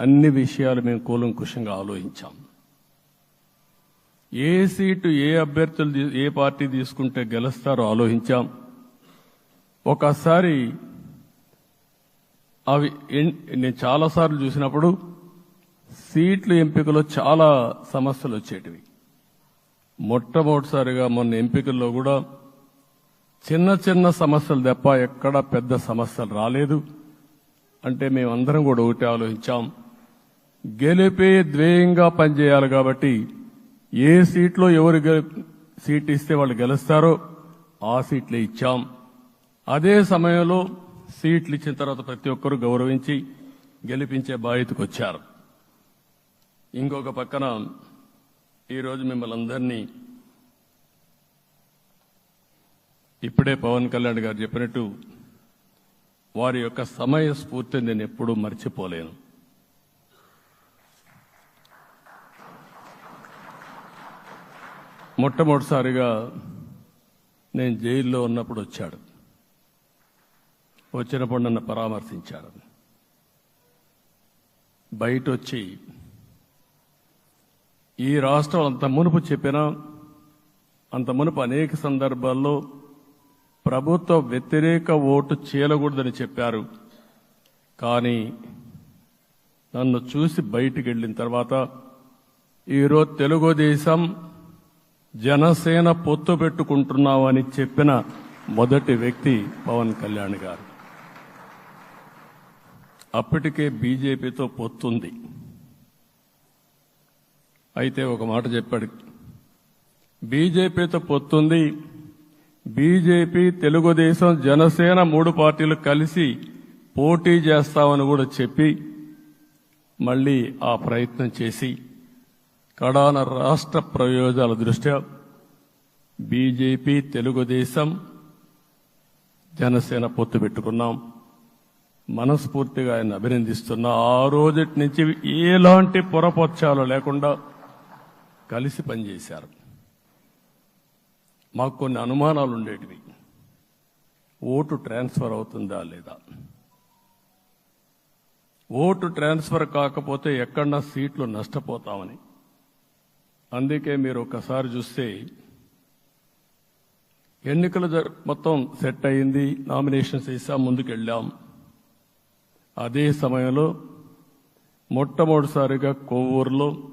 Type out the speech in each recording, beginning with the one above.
అన్ని విషయాలు మేము కూలంకుషంగా ఆలోచించాం. ఏ సీటు ఏ అభ్యర్థులు ఏ పార్టీ తీసుకుంటే గెలుస్తారో ఆలోచించాం. ఒకసారి అవి నేను చాలాసార్లు చూసినప్పుడు సీట్లు ఎంపికలో చాలా సమస్యలు వచ్చేటివి. మొట్టమొదటిసారిగా మొన్న ఎంపికల్లో కూడా చిన్న చిన్న సమస్యలు తప్ప ఎక్కడ పెద్ద సమస్యలు రాలేదు. అంటే మేమందరం కూడా ఒకటి ఆలోచించాం. గెలిపే ధ్యేయంగా పనిచేయాలి కాబట్టి ఏ సీట్లో ఎవరు సీట్ ఇస్తే వాళ్ళు గెలుస్తారో ఆ సీట్లు ఇచ్చాం. అదే సమయంలో సీట్లు ఇచ్చిన తర్వాత ప్రతి ఒక్కరూ గౌరవించి గెలిపించే బాధ్యతకు వచ్చారు. ఇంకొక పక్కన ఈరోజు మిమ్మల్ని అందరినీ ఇప్పుడే పవన్ కళ్యాణ్ గారు చెప్పినట్టు వారి యొక్క సమయ స్ఫూర్తిని నేను ఎప్పుడూ మర్చిపోలేను. మొట్టమొదటిసారిగా నేను జైల్లో ఉన్నప్పుడు వచ్చాడు. వచ్చినప్పుడు నన్ను పరామర్శించాడు బయట వచ్చి ఈ రాష్ట్రం అంత మునుపు చెప్పినా అంత మునుపు అనేక సందర్భాల్లో ప్రభుత్వ వ్యతిరేక ఓటు చేయకూడదని చెప్పారు. కానీ నన్ను చూసి బయటికి వెళ్ళిన తర్వాత ఈరోజు తెలుగుదేశం జనసేన పొత్తు పెట్టుకుంటున్నామని చెప్పిన మొదటి వ్యక్తి పవన్ కళ్యాణ్ గారు. అప్పటికే బీజేపీతో పొత్తుంది. అయితే ఒక మాట చెప్పాడు. బీజేపీతో పొత్తుంది. బీజేపీ తెలుగుదేశం జనసేన మూడు పార్టీలు కలిసి పోటీ చేస్తామని కూడా చెప్పి మళ్ళీ ఆ ప్రయత్నం చేసి కడాన రాష్ట్ర ప్రయోజనాల దృష్ట్యా బీజేపీ తెలుగుదేశం జనసేన పొత్తు పెట్టుకున్నాం. మనస్ఫూర్తిగా ఆయన అభినందిస్తున్నా. ఆ రోజటి నుంచి ఎలాంటి పొరపక్షాలు లేకుండా కలిసి పనిచేశారు. మాకు కొన్ని అనుమానాలు ఉండేటివి. ఓటు ట్రాన్స్ఫర్ అవుతుందా లేదా? ఓటు ట్రాన్స్ఫర్ కాకపోతే ఎక్కడన్నా సీట్లు నష్టపోతామని అందుకే మీరు ఒకసారి చూస్తే ఎన్నికలు మొత్తం సెట్ అయింది నామినేషన్స్ వేసాం ముందుకెళ్ళాం. అదే సమయంలో మొట్టమొదటిసారిగా కొవ్వూరులో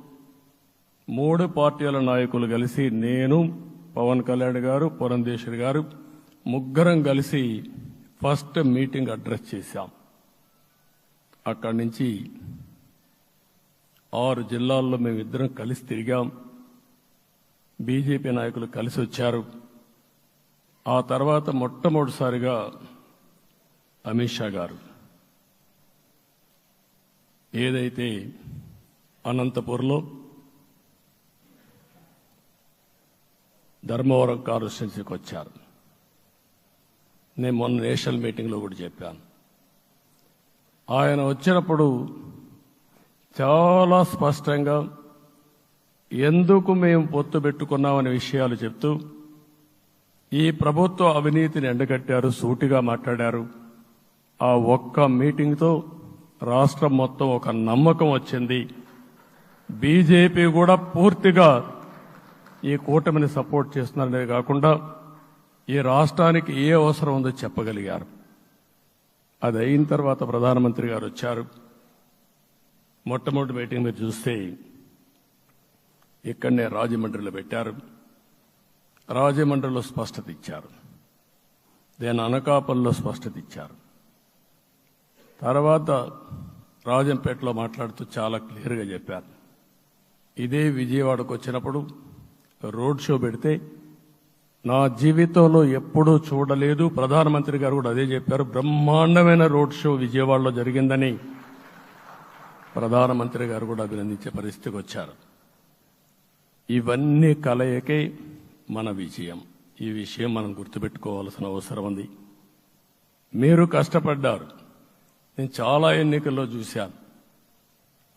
మూడు పార్టీల నాయకులు కలిసి నేను పవన్ కళ్యాణ్ గారు పురంధేశ్వరి గారు ముగ్గురం కలిసి ఫస్ట్ మీటింగ్ అడ్రస్ చేశాం. అక్కడి నుంచి ఆరు జిల్లాల్లో మేమిద్దరం కలిసి తిరిగాం. బీజేపీ నాయకులు కలిసి వచ్చారు. ఆ తర్వాత మొట్టమొదటిసారిగా అమిత్ షా గారు. ఏదైతే అనంతపూర్లో ధర్మవరం కాన్స్టిట్యున్సీకి వచ్చారు. నేను మొన్న నేషనల్ మీటింగ్లో కూడా చెప్పాను. ఆయన వచ్చినప్పుడు చాలా స్పష్టంగా ఎందుకు మేము పొత్తు పెట్టుకున్నామనే విషయాలు చెప్తూ ఈ ప్రభుత్వ అవినీతిని ఎండగట్టారు సూటిగా మాట్లాడారు. ఆ ఒక్క మీటింగ్తో రాష్ట్రం మొత్తం ఒక నమ్మకం వచ్చింది. బీజేపీ కూడా పూర్తిగా ఈ కూటమిని సపోర్ట్ చేస్తున్నారనే కాకుండా ఈ రాష్ట్రానికి ఏ అవసరం ఉందో చెప్పగలిగారు. అది అయిన తర్వాత ప్రధానమంత్రి గారు వచ్చారు. మొట్టమొదటి మీటింగ్ మీరు చూస్తే ఇక్కడనే రాజమండ్రిలో పెట్టారు. రాజమండ్రిలో స్పష్టత ఇచ్చారు. దేని అనకాపల్లిలో స్పష్టత ఇచ్చారు. తర్వాత రాజంపేటలో మాట్లాడుతూ చాలా క్లియర్గా చెప్పారు. ఇదే విజయవాడకు వచ్చినప్పుడు రోడ్ షో పెడితే నా జీవితంలో ఎప్పుడూ చూడలేదు. ప్రధానమంత్రి గారు కూడా అదే చెప్పారు. బ్రహ్మాండమైన రోడ్ షో విజయవాడలో జరిగిందని ప్రధానమంత్రి గారు కూడా అభినందించే పరిస్థితికి వచ్చారు. ఇవన్నీ కలయికే మన విజయం. ఈ విషయం మనం గుర్తుపెట్టుకోవాల్సిన అవసరం ఉంది. మీరు కష్టపడ్డారు. నేను చాలా ఎన్నికల్లో చూశాను.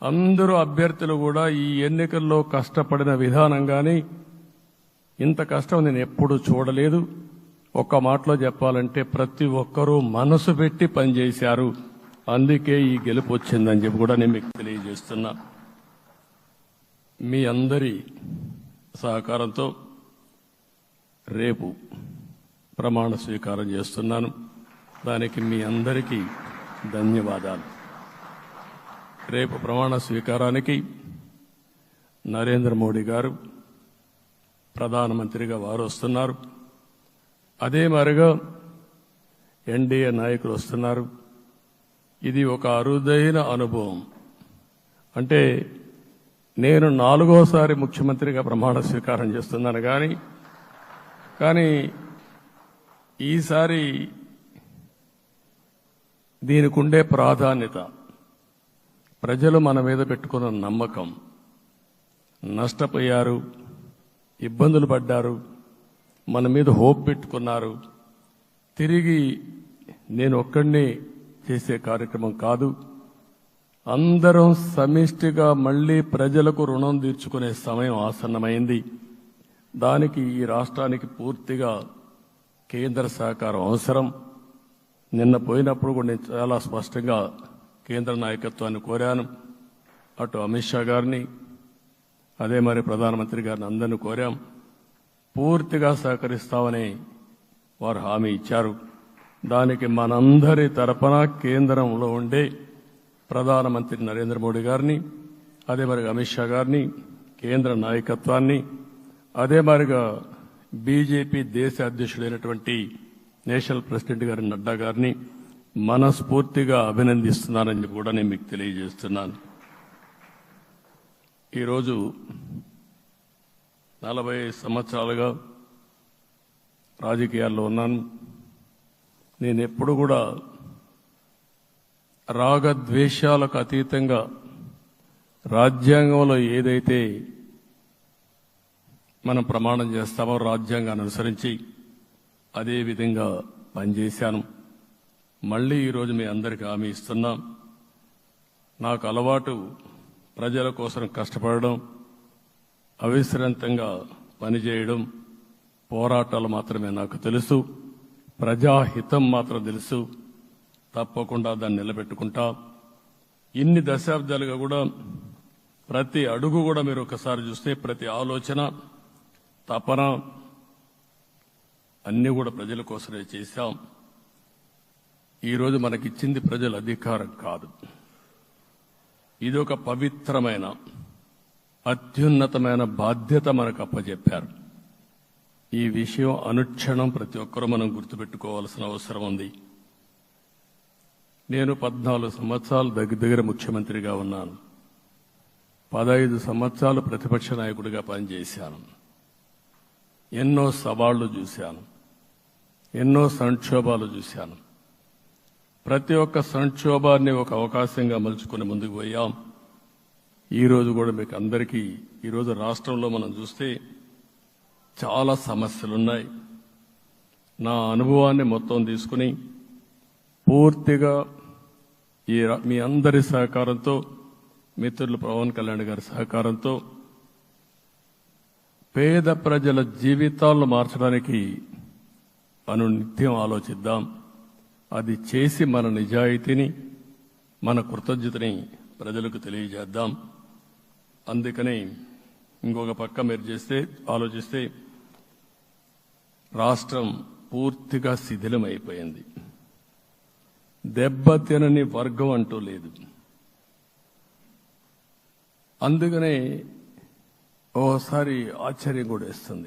అందరూ అభ్యర్థులు కూడా ఈ ఎన్నికల్లో కష్టపడిన విధానం కానీ ఇంత కష్టం నేను ఎప్పుడూ చూడలేదు. ఒక్క మాటలో చెప్పాలంటే ప్రతి ఒక్కరూ మనసు పెట్టి పనిచేశారు. అందుకే ఈ గెలుపు వచ్చిందని చెప్పి కూడా నేను మీకు తెలియజేస్తున్నా. మీ అందరి సహకారంతో రేపు ప్రమాణ స్వీకారం చేస్తున్నాను. దానికి మీ అందరికీ ధన్యవాదాలు. రేపు ప్రమాణ స్వీకారానికి నరేంద్ర మోడీ గారు ప్రధానమంత్రిగా వారు వస్తున్నారు. అదే మరిగా ఎన్డీఏ నాయకులు వస్తున్నారు. ఇది ఒక అరుదైన అనుభవం. అంటే నేను నాలుగోసారి ముఖ్యమంత్రిగా ప్రమాణ స్వీకారం చేస్తున్నాను కానీ కానీ ఈసారి దీనికి ఉండే ప్రాధాన్యత ప్రజలు మన మీద పెట్టుకున్న నమ్మకం నష్టపోయారు ఇబ్బందులు పడ్డారు మన మీద హోప్ పెట్టుకున్నారు తిరిగి నేను ఒక్కడిని చేసే కార్యక్రమం కాదు. అందరం సమిష్టిగా మళ్ళీ ప్రజలకు రుణం తీర్చుకునే సమయం ఆసన్నమైంది. దానికి ఈ రాష్ట్రానికి పూర్తిగా కేంద్ర సహకారం అవసరం. నిన్న పోయినప్పుడు కూడా నేను చాలా స్పష్టంగా కేంద్ర నాయకత్వాన్ని కోరాను. అటు అమిత్ షా గారిని అదే మరి ప్రధానమంత్రి గారిని అందరిని కోరాం. పూర్తిగా సహకరిస్తామని వారు హామీ ఇచ్చారు. దానికి మనందరి తరపున కేంద్రంలో ఉండే ప్రధానమంత్రి నరేంద్ర మోడీ గారిని అదే మరిగా అమిత్ షా గారిని కేంద్ర నాయకత్వాన్ని అదే మరిగా బీజేపీ దేశ అధ్యక్షుడైనటువంటి నేషనల్ ప్రెసిడెంట్ గారి నడ్డా గారిని మనస్ఫూర్తిగా అభినందిస్తున్నానని కూడా నేను మీకు తెలియజేస్తున్నాను. ఈరోజు నలభై సంవత్సరాలుగా రాజకీయాల్లో ఉన్నాను. నేను ఎప్పుడు కూడా రాగద్వేషాలకు అతీతంగా రాజ్యాంగంలో ఏదైతే మనం ప్రమాణం చేస్తామో రాజ్యాంగాన్ని అనుసరించి అదే విధంగా పనిచేశాను. మళ్ళీ ఈరోజు మీ అందరికీ హామీ ఇస్తున్నాం. నాకు అలవాటు ప్రజల కోసం కష్టపడడం అవిశ్రాంతంగా పనిచేయడం పోరాటాలు మాత్రమే నాకు తెలుసు. ప్రజాహితం మాత్రం తెలుసు. తప్పకుండా దాన్ని నిలబెట్టుకుంటా. ఇన్ని దశాబ్దాలుగా కూడా ప్రతి అడుగు కూడా మీరు ఒకసారి చూస్తే ప్రతి ఆలోచన తపన అన్ని కూడా ప్రజల కోసమే చేశాం. ఈరోజు మనకిచ్చింది ప్రజల అధికారం కాదు. ఇది ఒక పవిత్రమైన అత్యున్నతమైన బాధ్యత మనకు అప్పచెప్పారు ఈ విషయం అనుక్షణం ప్రతి ఒక్కరూ మనం గుర్తుపెట్టుకోవాల్సిన అవసరం ఉంది. నేను పద్నాలుగు సంవత్సరాలు దగ్గర దగ్గర ముఖ్యమంత్రిగా ఉన్నాను. పదహైదు సంవత్సరాలు ప్రతిపక్ష నాయకుడిగా పనిచేశాను. ఎన్నో సవాళ్ళు చూశాను. ఎన్నో సంక్షోభాలు చూశాను. ప్రతి ఒక్క సంక్షోభాన్ని ఒక అవకాశంగా మలుచుకుని ముందుకు పోయాం. ఈ రోజు కూడా మీకు అందరికీ ఈరోజు రాష్ట్రంలో మనం చూస్తే చాలా సమస్యలున్నాయి. నా అనుభవాన్ని మొత్తం తీసుకుని పూర్తిగా ఈ మీ అందరి సహకారంతో మిత్రులు పవన్ కళ్యాణ్ గారి సహకారంతో పేద ప్రజల జీవితాలను మార్చడానికి మనం నిత్యం ఆలోచిద్దాం. అది చేసి మన నిజాయితీని మన కృతజ్ఞతని ప్రజలకు తెలియజేద్దాం. అందుకని ఇంకొక పక్క మీరు చేస్తే ఆలోచిస్తే రాష్ట్రం పూర్తిగా శిథిలమైపోయింది. దెబ్బతినని వర్గం అంటూ లేదు. అందుకనే ఓసారి ఆశ్చర్యం కూడా ఇస్తుంది